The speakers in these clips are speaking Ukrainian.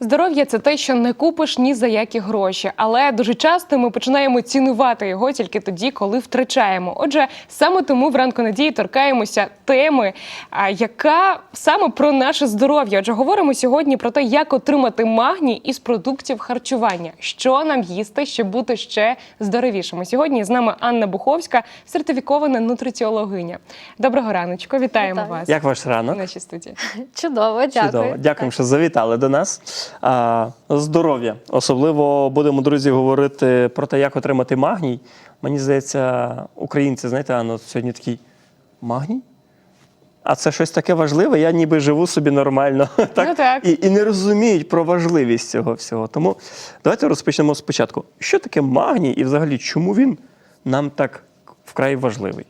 Здоров'я це те, що не купиш ні за які гроші, але дуже часто ми починаємо цінувати його тільки тоді, коли втрачаємо. Отже, саме тому в ранку надії торкаємося теми, яка саме про наше здоров'я. Отже, говоримо сьогодні про те, як отримати магній із продуктів харчування, що нам їсти, щоб бути ще здоровішими. Сьогодні з нами Анна Буховська, сертифікована нутриціологиня. Доброго раночку, вітаємо Вітаю. вас Як ваш в ранок? нашій студії. Чудово, дякую. Чудово. Дякуємо, Так. що завітали до нас. Здоров'я. Особливо будемо, друзі, говорити про те, як отримати магній. Мені здається, українці, знаєте, Анно, сьогодні такий магній? А це щось таке важливе, я ніби живу собі нормально. так? Ну, так. І, і не розуміють про важливість цього всього. Тому давайте розпочнемо спочатку. Що таке магній і взагалі чому він нам так вкрай важливий?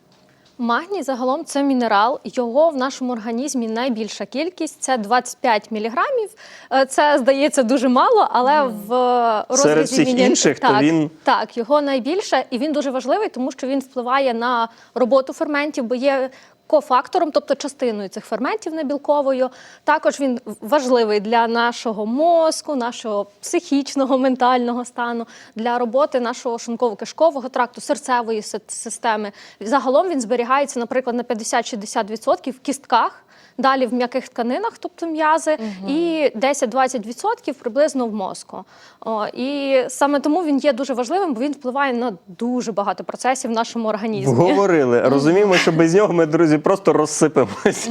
Магній загалом це мінерал. Його в нашому організмі найбільша кількість це 25 міліграмів. Е, Це здається дуже мало, але в розрізі Серед всіх мінер- інших, то він- так, його найбільше, і він дуже важливий, тому що він впливає на роботу ферментів, бо є. Кофактором, тобто частиною цих ферментів небілковою, також він важливий для нашого мозку, нашого психічного, ментального стану, для роботи нашого шунково-кишкового тракту, серцевої системи. Загалом він зберігається, наприклад, на 50-60% в кістках. Далі в м'яких тканинах, тобто м'язи, і 10-20% приблизно в мозку. О, і саме тому він є дуже важливим, бо він впливає на дуже багато процесів в нашому організмі. Говорили. Розуміємо, що без нього ми, друзі, просто розсипемось.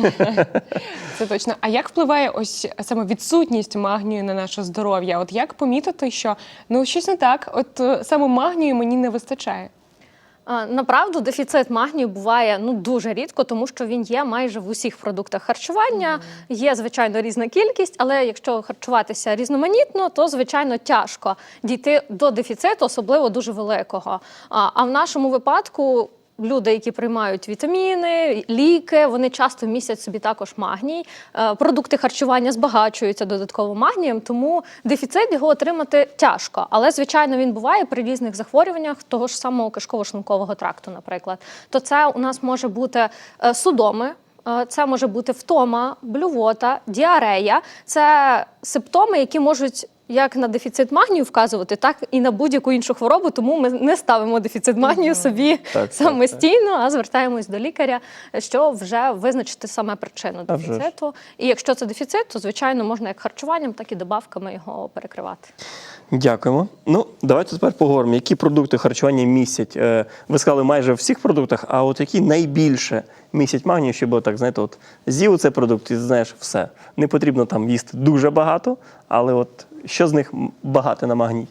Це точно. А як впливає ось саме відсутність магнію на наше здоров'я? От як помітити, що ну щось не так? От е, саме магнію мені не вистачає. Направду, дефіцит магнію буває ну дуже рідко, тому що він є майже в усіх продуктах харчування. Є звичайно різна кількість, але якщо харчуватися різноманітно, то звичайно тяжко дійти до дефіциту, особливо дуже великого. А в нашому випадку. Люди, які приймають вітаміни, ліки, вони часто містять собі також магній. Е, Продукти харчування збагачуються додатково магнієм, тому дефіцит його отримати тяжко. Але звичайно він буває при різних захворюваннях того ж самого кишково-шлункового тракту, наприклад. То це у нас може бути е, судоми. е, Це може бути втома, блювота, діарея. Це симптоми, які можуть як на дефіцит магнію вказувати, так і на будь-яку іншу хворобу. Тому ми не ставимо дефіцит магнію собі так, самостійно, а звертаємось до лікаря, що вже визначити саме причину А вже дефіциту. І якщо це дефіцит, то звичайно можна як харчуванням, так і добавками його перекривати. Дякуємо. Ну, давайте тепер поговоримо, які продукти харчування містять. Е, Ви сказали майже в всіх продуктах, а от які найбільше містять магнію, щоб так, знаєте, от з'їв цей продукт і знаєш все. Не потрібно там їсти дуже багато, але от що з них багато на магній?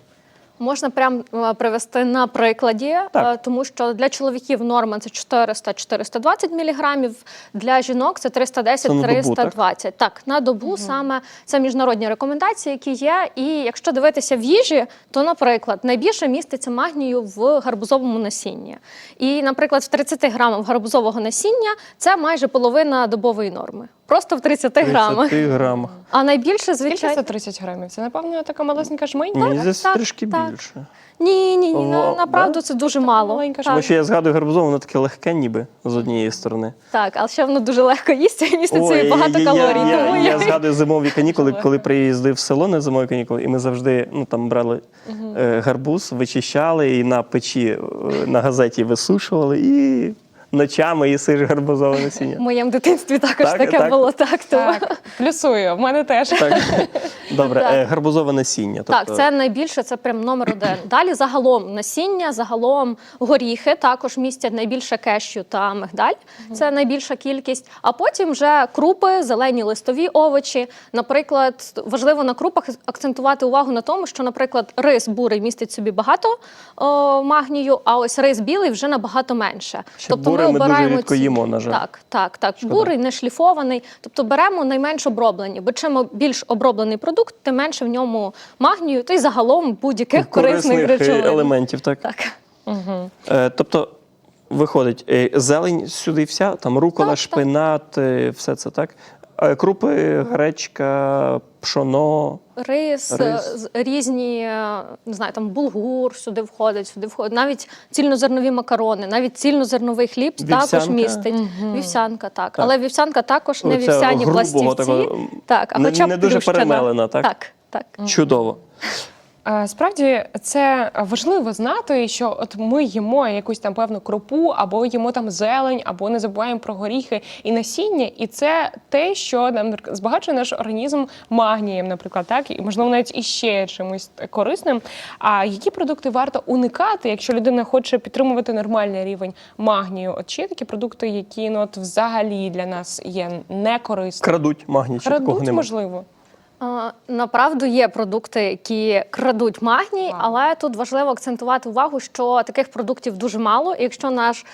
Можна прям е, привести на прикладі, Так. е, тому що для чоловіків норма це 400-420 міліграмів, для жінок це Це на добу, 310-320. Так, на добу саме це міжнародні рекомендації, які є. І якщо дивитися в їжі, то, наприклад, найбільше міститься магнію в гарбузовому насінні. І, наприклад, в 30 грамах гарбузового насіння це майже половина добової норми. Просто в 30 грамах. 30 грамах. А найбільше, Скільки звичайно, це 30 грамів? Це напевно така малесенька жменька. Мені здається, так, трішки так. більше. ні, ні, ні, на, Во- направду да? це дуже мало. маленька. Тому що я згадую гарбузове, воно таке легке, ніби з однієї сторони. Так, але ще воно дуже легко їсться і містить собі багато я, калорій. Я, тому я, я, я згадую зимові канікули, коли приїздив в село на зимові канікули, і ми завжди ну, там брали е, гарбуз, вичищали і на печі е, на газеті висушували, і ночами їсиш гарбузове насіння. в моєму дитинстві також Так, таке так. було. Так, тому. Так, плюсую, в мене теж. Так. Добре, Так. е, гарбузове насіння. Так, тобто- це найбільше, це прям номер один. Далі загалом насіння, загалом горіхи також містять найбільше кешю та мигдаль. Це найбільша кількість. А потім вже крупи, зелені листові овочі. Наприклад, важливо на крупах акцентувати увагу на тому, що, наприклад, рис бурий містить собі багато о, магнію, а ось рис білий вже набагато менше. Ще бурий ми дуже рідко ці- їмо, на жаль. Так, так, так. Бурий, не шліфований. Тобто беремо найменш оброблені, бо чим більш оброблений продукт, тим менше в ньому магнію, та й загалом будь-яких корисних корисних е, речовин. елементів. Так. Так. Е, тобто, виходить, е, зелень сюди вся, там рукола, Так, так. шпинат, так. все це так. Е, Крупи, гречка, пшоно. Рис, Рис. з- різні, е, не знаю, там булгур сюди входить, сюди входить. Навіть цільнозернові макарони, навіть цільнозерновий хліб також містить. містить. Вівсянка, так. Але вівсянка також не Оце грубого вівсяні пластівці. такого, так, а не- хоча б не дуже плющена. перемелена, так? Так. Так. Чудово. Е, Справді це важливо знати, що от ми їмо якусь там певну крупу, або їмо там зелень, або не забуваємо про горіхи і насіння, і це те, що нам збагачує наш організм магнієм, наприклад, так і можливо навіть іще чимось корисним. А які продукти варто уникати, якщо людина хоче підтримувати нормальний рівень магнію? От чи є такі продукти, які ну от взагалі для нас є некорисними? Крадуть магній, чи такого Крадуть, немає? можливо. Направду є продукти, які крадуть магній, але тут важливо акцентувати увагу, що таких продуктів дуже мало. І якщо наш е,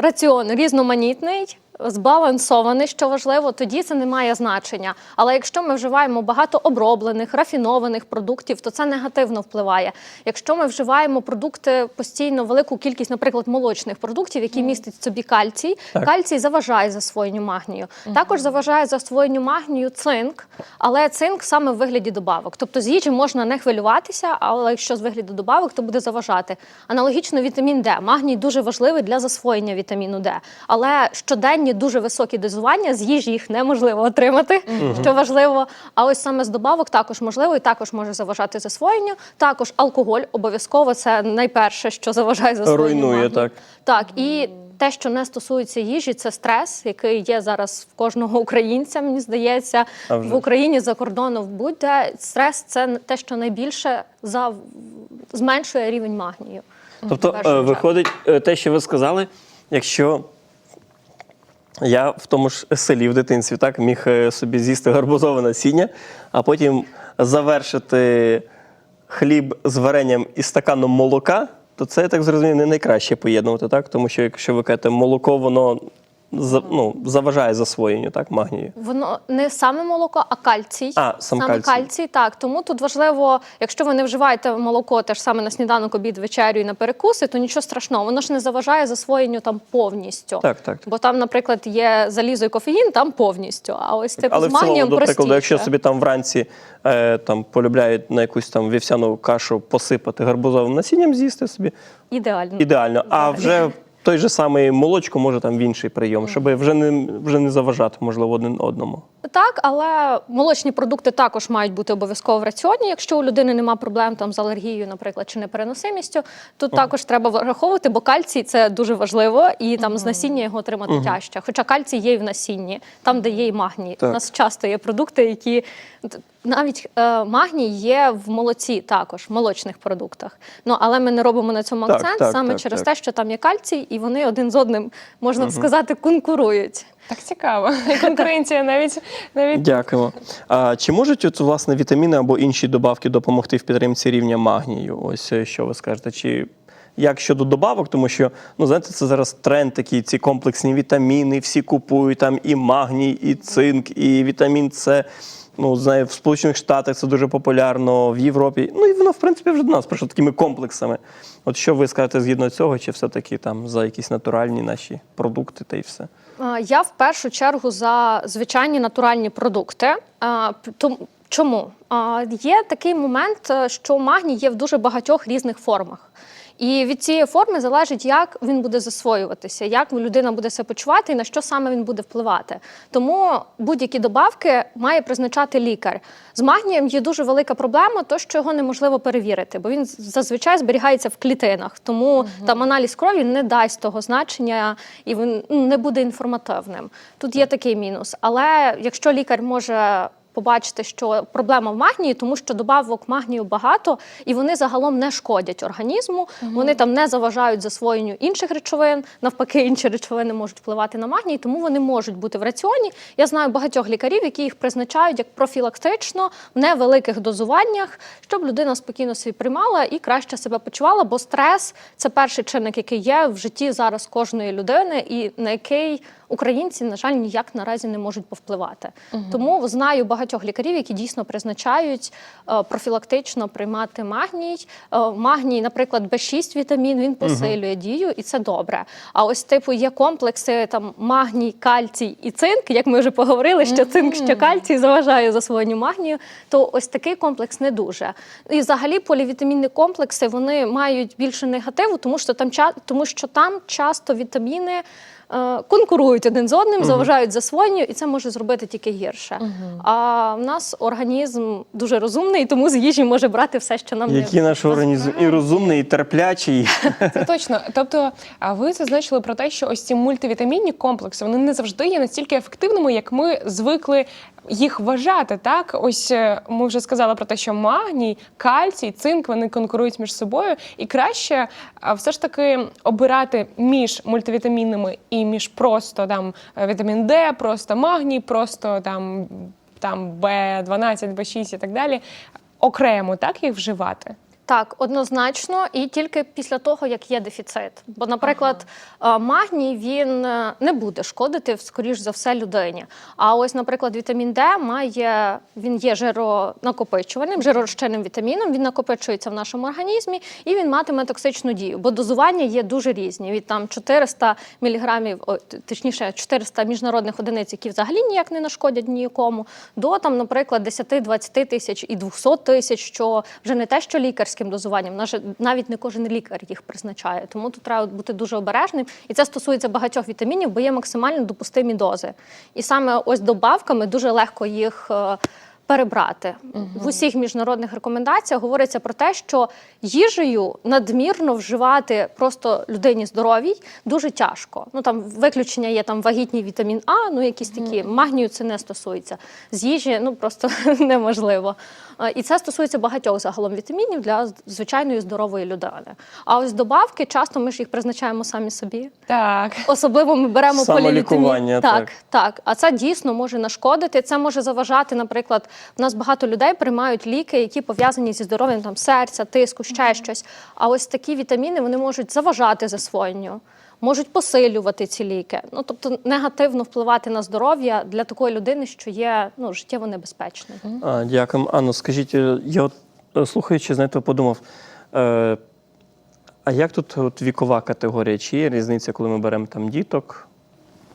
раціон різноманітний, збалансований, що важливо, тоді це не має значення. Але якщо ми вживаємо багато оброблених, рафінованих продуктів, то це негативно впливає. Якщо ми вживаємо продукти постійно велику кількість, наприклад, молочних продуктів, які містять в собі кальцій, Так. кальцій заважає засвоєнню магнію. Також заважає засвоєнню магнію цинк, але цинк саме в вигляді добавок. Тобто з їжі можна не хвилюватися, але якщо з вигляду добавок, то буде заважати. Аналогічно вітамін Д. Магній дуже важливий для засвоєння вітаміну Д. Але щоденні дуже високі дозування з їжі їх неможливо отримати, що важливо. А ось саме з добавок також можливо і також може заважати засвоєнню. Також алкоголь обов'язково це найперше, що заважає засвоєнню Руйнує, так. Так, і те, що не стосується їжі, це стрес, який є зараз в кожного українця, мені здається, в. Україні за кордоном будь-де. Стрес це те, що найбільше за... зменшує рівень магнію. Тобто, е, виходить, е, те, що ви сказали, якщо я в тому ж селі в дитинстві так міг е, собі з'їсти гарбузове насіння, а потім завершити хліб з варенням і стаканом молока, то це, я так зрозумів, не найкраще поєднувати, так? Тому що якщо ви кажете, молоко, воно за- ну, заважає засвоєнню так, магнію. Воно не саме молоко, а кальцій. А, сам саме кальцій. так. Тому тут важливо, якщо ви не вживаєте молоко теж саме на сніданок, обід, вечерю і на перекуси, то нічого страшного. Воно ж не заважає засвоєнню там повністю. Так, так. Бо там, наприклад, є залізо і кофеїн, там повністю. А ось типу Але з магнієм простіше. якщо собі там вранці е, там полюбляють на якусь там вівсяну кашу посипати гарбузовим насінням, з'їсти собі ідеально. ідеально. А вже той же самий молочко може там в інший прийом, щоб вже не вже не заважати, можливо, один одному. Так, але молочні продукти також мають бути обов'язково в раціоні. Якщо у людини нема проблем там з алергією, наприклад, чи непереносимістю, тут також треба враховувати, бо кальцій це дуже важливо, і там з насіння його отримати тяжче. Хоча кальцій є і в насінні, там, де є і магній. Так. У нас часто є продукти, які навіть е, магній є в молоці, також в молочних продуктах. Ну але ми не робимо на цьому акцент так, саме так, через так. те, що там є кальцій, і вони один з одним можна б сказати конкурують. Так цікаво. Конкуренція навіть навіть Дякуємо. А чи можуть от, власне вітаміни або інші добавки допомогти в підтримці рівня магнію? Ось е, що ви скажете? Чи як щодо добавок, тому що ну знаєте, це зараз тренд такий, ці комплексні вітаміни, всі купують там і магній, і цинк, і вітамін С. Ну, знаю, в Сполучених Штатах це дуже популярно, в Європі. Ну і воно, в принципі, вже до нас прийшло такими комплексами. От що ви скажете згідно цього, чи все-таки там за якісь натуральні наші продукти та й все? Я в першу чергу за звичайні натуральні продукти. Чому? Є такий момент, е, що магній є в дуже багатьох різних формах. І від цієї форми залежить, як він буде засвоюватися, як людина буде себе почувати і на що саме він буде впливати. Тому будь-які добавки має призначати лікар. З магнієм є дуже велика проблема, то що його неможливо перевірити, бо він зазвичай зберігається в клітинах. Тому там аналіз крові не дасть того значення і він ну, не буде інформативним. Тут є такий мінус. Але якщо лікар може побачити, що проблема в магнії, тому що добавок магнію багато, і вони загалом не шкодять організму. Вони там не заважають засвоєнню інших речовин. Навпаки, інші речовини можуть впливати на магній, тому вони можуть бути в раціоні. Я знаю багатьох лікарів, які їх призначають як профілактично в невеликих дозуваннях, щоб людина спокійно собі приймала і краще себе почувала. Бо стрес це перший чинник, який є в житті зараз кожної людини, і на який українці, на жаль, ніяк наразі не можуть повпливати. Тому знаю багатьох лікарів, які дійсно призначають е, профілактично приймати магній. Е, магній, наприклад, Б6 вітамін, він посилює дію, і це добре. А ось, типу, є комплекси там магній, кальцій і цинк. Як ми вже поговорили, що цинк, що кальцій заважає засвоєнню магнію, то ось такий комплекс не дуже. І взагалі полівітамінні комплекси вони мають більше негативу, тому що там тому що там часто вітаміни конкурують один з одним, заважають засвоєнню, і це може зробити тільки гірше. А в нас організм дуже розумний, тому з їжі може брати все, що нам Який наш організм і розумний, і терплячий. Це точно. Тобто, а ви зазначили про те, що ось ці мультивітамінні комплекси вони не завжди є настільки ефективними, як ми звикли їх вважати. Так, ось е, ми вже сказали про те, що магній, кальцій, цинк вони конкурують між собою, і краще все ж таки обирати між мультивітамінами і між просто там е, вітамін Д, просто магній, просто там, там Б12, Б6 і так далі. Окремо так їх вживати. Так, однозначно, і тільки після того, як є дефіцит. Бо, наприклад, е, магній він е, не буде шкодити, скоріш за все, людині. А ось, наприклад, вітамін Д має він є жиронакопичувальним, жиророзчинним вітаміном. Він накопичується в нашому організмі і він матиме токсичну дію. Бо дозування є дуже різні. Від там 400 міліграмів, о, точніше, 400 міжнародних одиниць, які взагалі ніяк не нашкодять ніякому, до там, наприклад, 10-20 тисяч і 200 тисяч, що вже не те, що лікарським дозуванням, наже- навіть не кожен лікар їх призначає. Тому тут треба бути дуже обережним. І це стосується багатьох вітамінів, бо є максимально допустимі дози. І саме ось добавками дуже легко їх. е, Перебрати в усіх міжнародних рекомендаціях говориться про те, що їжею надмірно вживати просто людині здоровій дуже тяжко. Ну там виключення є там вагітній вітамін А, ну якісь такі магнію це не стосується. З їжі ну просто неможливо. Е, І це стосується багатьох загалом вітамінів для звичайної здорової людини. А ось добавки часто ми ж їх призначаємо самі собі. Так. Особливо ми беремо полівітамін. так. Так, так. А це дійсно може нашкодити. Це може заважати. Наприклад, в нас багато людей приймають ліки, які пов'язані зі здоров'ям там серця, тиску, ще щось. А ось такі вітаміни вони можуть заважати засвоєнню. Можуть посилювати ці ліки, ну тобто негативно впливати на здоров'я для такої людини, що є ну життєво небезпечним. А, дякую. Анно, скажіть, е, я от е, слухаючи, знаєте, подумав. Е, а як тут от вікова категорія? Чи є різниця, коли ми беремо там діток,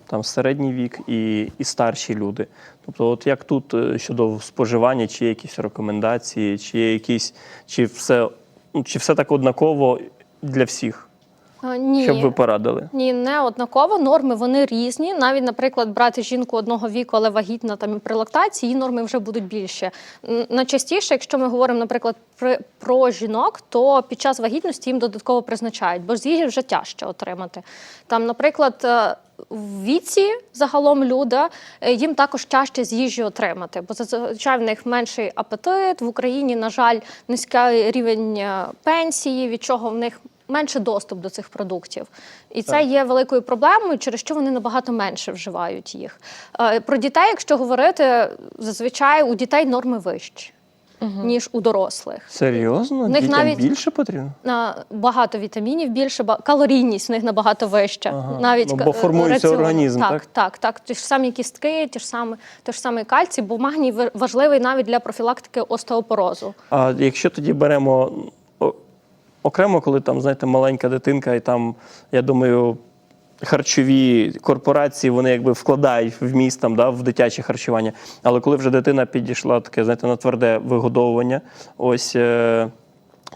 там середній вік і, і старші люди? Тобто, от як тут е, щодо споживання, чи є якісь рекомендації, чи є якісь, чи все, ну, чи все так однаково для всіх, ні. щоб ви порадили? Ні, не однаково. Норми вони різні. Навіть, наприклад, брати жінку одного віку, але вагітна там і при лактації, її норми вже будуть більше. Найчастіше, якщо ми говоримо, наприклад, при, про жінок, то під час вагітності їм додатково призначають, бо з їжі вже тяжче отримати. Там, наприклад, е, в віці загалом люди е, їм також тяжче з їжі отримати, бо зазвичай в них менший апетит. В Україні, на жаль, низький рівень е, пенсії, від чого в них менше доступ до цих продуктів. І це є великою проблемою, через що вони набагато менше вживають їх. Е, Про дітей, якщо говорити, зазвичай у дітей норми вищі, ніж у дорослих. Серйозно? В них Дітям навіть- більше потрібно? На багато вітамінів більше, калорійність в них набагато вища. Ага. Навіть Ну, бо формується раціон. організм, так? так? Так, так. Ті ж самі кістки, ті ж самі, той ж самий кальцій, бо магній важливий навіть для профілактики остеопорозу. А якщо тоді беремо окремо, коли там, знаєте, маленька дитинка, і там, я думаю, харчові корпорації вони якби вкладають в міст там, да, в дитяче харчування. Але коли вже дитина підійшла таке, знаєте, на тверде вигодовування, ось. Е-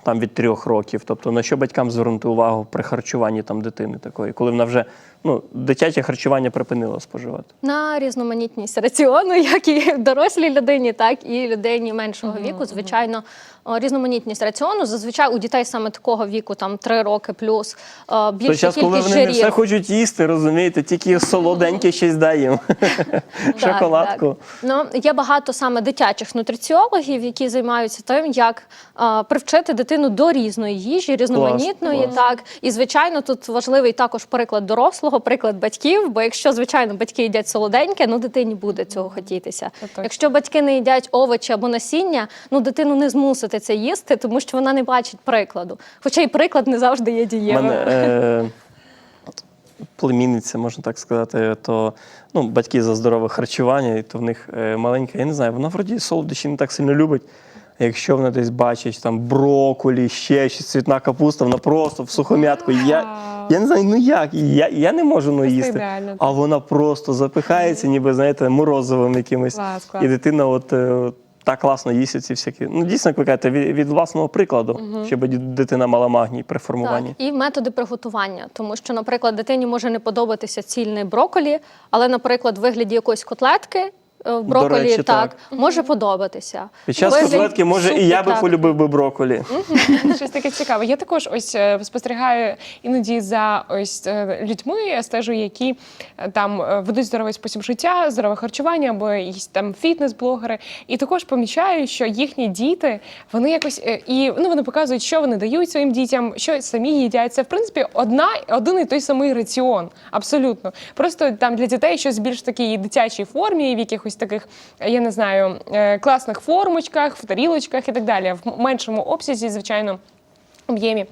там від трьох років, тобто на що батькам звернути увагу при харчуванні там дитини такої, коли вона вже ну дитяче харчування припинила споживати. На різноманітність раціону, як і дорослій людині, так і людині меншого віку. Звичайно, різноманітність раціону. Зазвичай у дітей саме такого віку, там 3 роки плюс, е, В той більша коли кількість вони не все хочуть їсти, розумієте, тільки солоденьке щось дай Шоколадку. Ну, є багато саме дитячих нутриціологів, які займаються тим, як привчити дитину до різної їжі, різноманітної. Так і звичайно, тут важливий також приклад дорослого, приклад батьків. Бо якщо звичайно батьки їдять солоденьке, ну дитині буде цього хотітися. Якщо батьки не їдять овочі або насіння, ну дитину не змусити це їсти, тому що вона не бачить прикладу. Хоча й приклад не завжди є У дієвим. мене е, племінниця, можна так сказати, то ну, батьки за здорове харчування, і то в них е, маленька, я не знаю, вона вроді солодощі не так сильно любить. Якщо вона десь бачить там броколі, ще щось, цвітна капуста, вона просто в сухомятку. Я, я не знаю, ну як, я, я не можу ну, їсти. ідеально, А вона просто запихається, ніби, знаєте, морозовим якимось. Клас, клас. І дитина от, е, от так класно їсти ці всякі. Ну, дійсно, як ви кажете, від, від власного прикладу, щоб дитина мала магній при формуванні. Так, і методи приготування, тому що, наприклад, дитині може не подобатися цільний броколі, але, наприклад, в вигляді якоїсь котлетки. Е, В броколі речі, так, так. може подобатися. Під час котлетки, може, і я би так. полюбив би броколі. Щось таке цікаве. Я також ось е, спостерігаю іноді за ось е, людьми, я стежу, які там ведуть здоровий спосіб життя, здорове харчування або якісь там фітнес-блогери. І також помічаю, що їхні діти вони якось і ну вони показують, що вони дають своїм дітям, що самі їдять. Це в принципі одна один і той самий раціон. Абсолютно. Просто там для дітей щось більш такій дитячій формі, в якихось таких, я не знаю, е, класних формочках, в тарілочках і так далі. В меншому обсязі, звичайно, об'ємі.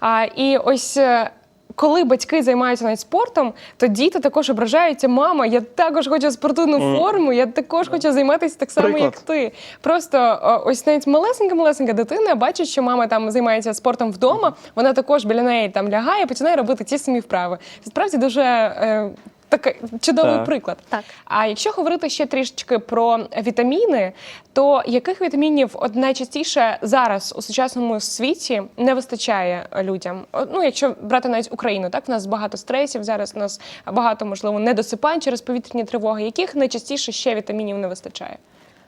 А, і ось. е, Коли батьки займаються навіть спортом, то діти також ображаються. Мама, я також хочу спортивну форму, я також хочу займатися так само, Приклад. як ти. Просто ось навіть малесенька-малесенька дитина бачить, що мама там займається спортом вдома. Вона також біля неї там лягає, починає робити ті самі вправи. Це справді дуже е, такий чудовий Так. приклад. Так. А якщо говорити ще трішечки про вітаміни, то яких вітамінів от найчастіше зараз у сучасному світі не вистачає людям? Ну, якщо брати навіть Україну, так в нас багато стресів, зараз у нас багато можливо недосипань через повітряні тривоги. Яких найчастіше ще вітамінів не вистачає?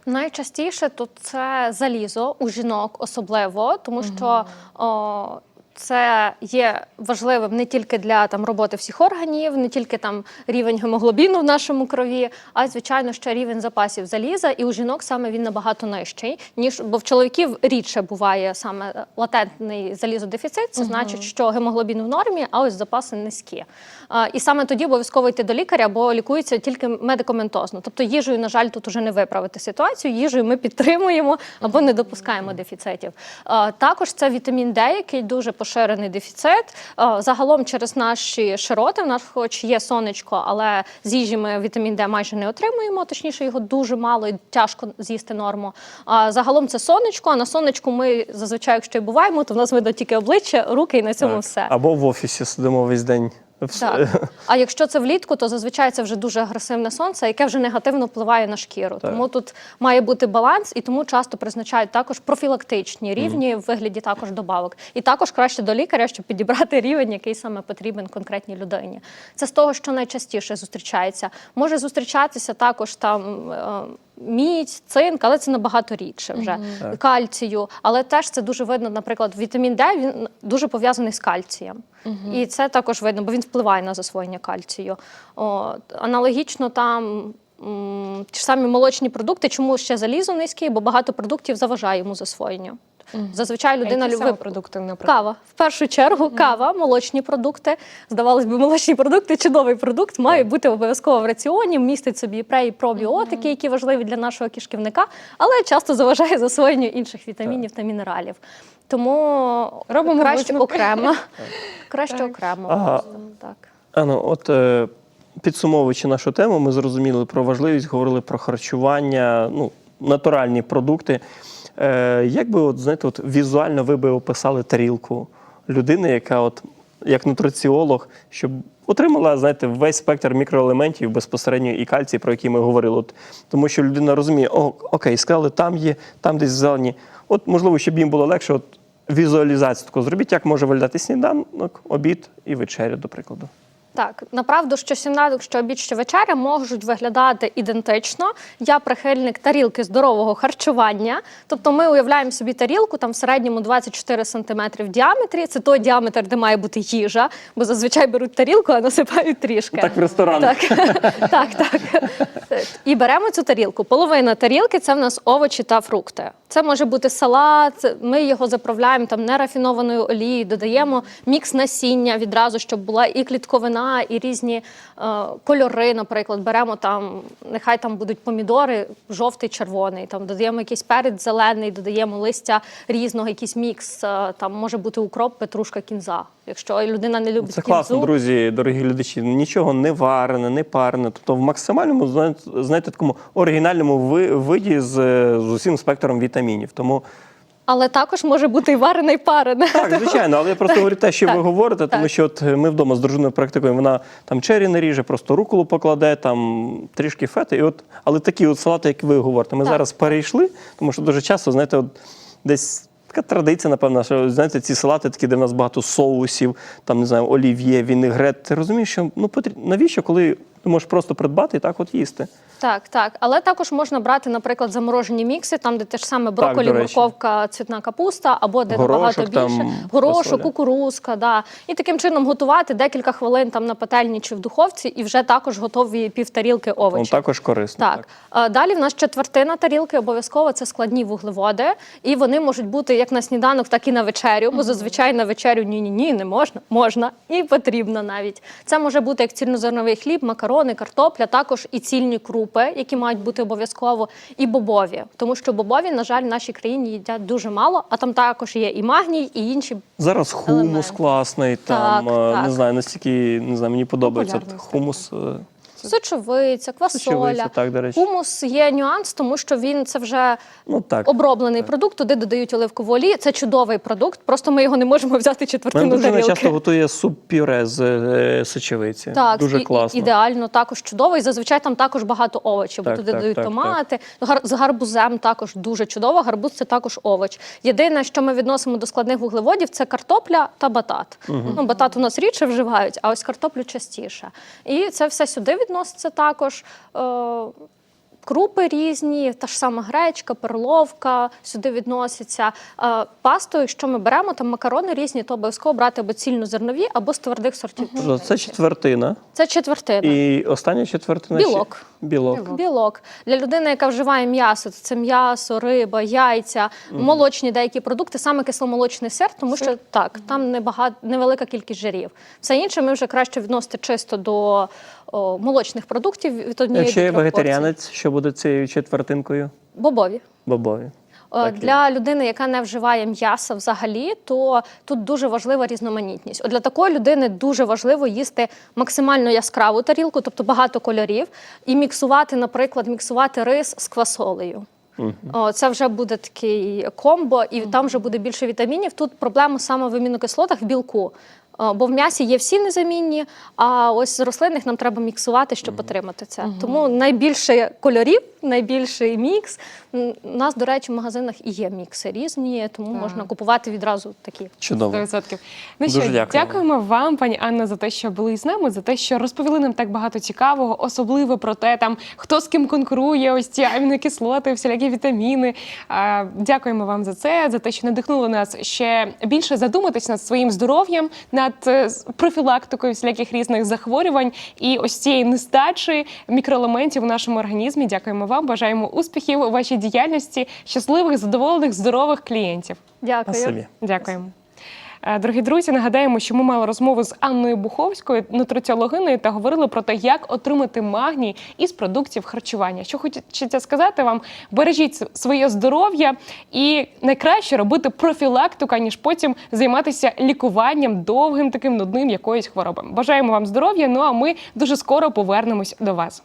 Найчастіше тут це залізо у жінок особливо, тому що о, це є важливим не тільки для там роботи всіх органів, не тільки там рівень гемоглобіну в нашому крові, а й звичайно ще рівень запасів заліза. І у жінок саме він набагато нижчий, ніж бо в чоловіків рідше буває саме латентний залізодефіцит. Це значить, що гемоглобін в нормі, а ось запаси низькі. І саме тоді обов'язково йти до лікаря, бо лікується тільки медикаментозно. Тобто їжею, на жаль, тут уже не виправити ситуацію. Їжею ми підтримуємо або не допускаємо дефіцитів. Також це вітамін Д, який дуже поширений дефіцит. Загалом через наші широти, в нас хоч є сонечко, але з їжі ми вітамін Д майже не отримуємо, точніше його дуже мало і тяжко з'їсти норму. Загалом це сонечко. А на сонечку ми зазвичай, якщо і буваємо, то в нас видно тільки обличчя, руки і на цьому все. Або в офісі сидимо весь день. Так. А якщо це влітку, то зазвичай це вже дуже агресивне сонце, яке вже негативно впливає на шкіру. Тому тут має бути баланс, і тому часто призначають також профілактичні рівні в вигляді також добавок. І також краще до лікаря, щоб підібрати рівень, який саме потрібен конкретній людині. Це з того, що найчастіше зустрічається. Може зустрічатися також там. е, Мідь, цинк, але це набагато рідше вже кальцію. Але теж це дуже видно, наприклад, вітамін Д він дуже пов'язаний з кальцієм. І це також видно, бо він впливає на засвоєння кальцію. От. Аналогічно там. Ті ж самі молочні продукти, чому ще залізо низький, бо багато продуктів заважає йому засвоєнню. Зазвичай людина любить продукти, наприклад? кава. В першу чергу кава, молочні продукти. Здавалось би, молочні продукти чудовий продукт, має бути обов'язково в раціоні, містить собі пре і пробіотики, які важливі для нашого кишківника, але часто заважає засвоєнню інших вітамінів та мінералів. Тому Робимо краще висновки. окремо. Краще Так. окремо. Ага. Так. Ану, от е, підсумовуючи нашу тему, ми зрозуміли про важливість, говорили про харчування, ну, натуральні продукти. Е, як би, от, знаєте, от, візуально ви би описали тарілку людини, яка, от, як нутриціолог, щоб отримала знаєте, весь спектр мікроелементів безпосередньо і кальцій, про які ми говорили. От, тому що людина розуміє, о, окей, сказали, там є, там десь зелені. От, можливо, щоб їм було легше, от, візуалізацію таку зробіть, як може виглядати сніданок, обід і вечеря, до прикладу. Так, направду, що сніданок, що обід, що вечеря можуть виглядати ідентично. Я прихильник тарілки здорового харчування. Тобто ми уявляємо собі тарілку там в середньому 24 см в діаметрі. Це той діаметр, де має бути їжа, бо зазвичай беруть тарілку, а насипають трішки. Так в ресторанах. Так, так, так. І беремо цю тарілку. Половина тарілки це в нас овочі та фрукти. Це може бути салат. Ми його заправляємо там нерафінованою олією, додаємо мікс насіння відразу, щоб була і клітковина, і різні е, кольори. Наприклад, беремо там, нехай там будуть помідори, жовтий, червоний. Там додаємо якийсь перець зелений, додаємо листя різного, якийсь мікс. е, там може бути укроп, петрушка, кінза. Якщо людина не любить Це класно, друзі, дорогі глядачі. Нічого не варене, не парене. Тобто в максимальному, знаєте, такому оригінальному виді з, з усім спектром вітамінів. Тому Але також може бути і варене, і парене. Так, звичайно, але я просто говорю те, що ви говорите, тому що от ми вдома з дружиною практикуємо, вона там чері наріже, просто руколу покладе, там трішки фети. І от, але такі от салати, як ви говорите, ми зараз перейшли, тому що дуже часто, знаєте, от десь. Така традиція, напевно, що знаєте, ці салати такі, де в нас багато соусів, там не знаю, олів'є, вінегрет. Ти розумієш, що ну потрібно навіщо, коли ти можеш просто придбати і так от їсти? Так, так. Але також можна брати, наприклад, заморожені мікси, там, де те ж саме брокколі, до речі. морковка, цвітна капуста, або де Горошок набагато більше там, горошок, фасоля. кукурузка. Да. І таким чином готувати декілька хвилин там на пательні чи в духовці, і вже також готові півтарілки Ну, овочів. також корисно. Так. А Далі в нас четвертина тарілки обов'язково це складні вуглеводи, і вони можуть бути як на сніданок, так і на вечерю. Бо зазвичай на вечерю ні, ні, ні, не можна, можна і потрібно навіть. Це може бути як цільнозерновий хліб, макарони, картопля, також і цільні крупи, які мають бути обов'язково, і бобові, тому що бобові, на жаль, в нашій країні їдять дуже мало, а там також є і магній, і інші. Зараз хумус класний, там Так, не так. знаю, настільки не знаю, мені подобається Популярний хумус. е, Сочовиця, квасоля. Сочовиця, так, до речі. Хумус є нюанс, тому що він це вже Ну так. оброблений продукт, туди додають оливкову олію. Це чудовий продукт, просто ми його не можемо взяти Мене четвертину дружина тарілки. часто готує суп-пюре з е, сочевиці. Так, Дуже і- класно. Ідеально, також чудово. І зазвичай там також багато овочів. бо Так, туди так, дають так, томати. Гар- з гарбузем також дуже чудово. Гарбуз це також овоч. Єдине, що ми відносимо до складних вуглеводів, це картопля та батат. Ну, батат у нас рідше вживають, а ось картоплю частіше. І це все сюди відноситься також. Е, Крупи різні, та ж сама гречка, перловка сюди відносяться. Е, Пасту, якщо ми беремо там макарони різні, то обов'язково брати або цільнозернові, або з твердих сортів. Тобто Це четвертина. Це четвертина. І остання четвертина. Білок. ще- Білок. Білок для людини, яка вживає м'ясо, то це м'ясо, риба, яйця, молочні деякі продукти, саме кисломолочний сир, тому що так, там небагато невелика кількість жирів. Все інше ми вже краще відносити чисто до о, молочних продуктів від однієї Якщо до я трьох порцій. вегетаріанець, що буде цією четвертинкою? Бобові. Бобові. Е, Так Для людини, яка не вживає м'яса взагалі, то тут дуже важлива різноманітність. От для такої людини дуже важливо їсти максимально яскраву тарілку, тобто багато кольорів, і міксувати, наприклад, міксувати рис з квасолею. О, це вже буде такий комбо, і там вже буде більше вітамінів. Тут проблема саме в амінокислотах в білку. Е, Бо в м'ясі є всі незамінні, а ось з рослинних нам треба міксувати, щоб отримати це. Тому найбільше кольорів, найбільший мікс. У нас, до речі, в магазинах і є мікси різні, тому Так. можна купувати відразу такі. Чудово. 100%. Ну Дуже що, дякуємо. дякуємо вам, пані Анна, за те, що були з нами, за те, що розповіли нам так багато цікавого, особливо про те, там хто з ким конкурує, ось ці амінокислоти, всілякі вітаміни. А, Дякуємо вам за це, за те, що надихнули нас ще більше задуматись над своїм здоров'ям, над е, профілактикою всіляких різних захворювань і ось цієї нестачі мікроелементів у нашому організмі. Дякуємо вам. Бажаємо успіхів у вашій діяльності, щасливих, задоволених, здорових клієнтів. Дякую. Спасибі. Дякуємо. Е, Дорогі друзі, нагадаємо, що ми мали розмову з Анною Буховською, нутриціологиною, та говорили про те, як отримати магній із продуктів харчування. Що хочеться сказати вам, бережіть своє здоров'я і найкраще робити профілактику, ніж потім займатися лікуванням довгим таким нудним якоїсь хвороби. Бажаємо вам здоров'я. Ну а ми дуже скоро повернемось до вас.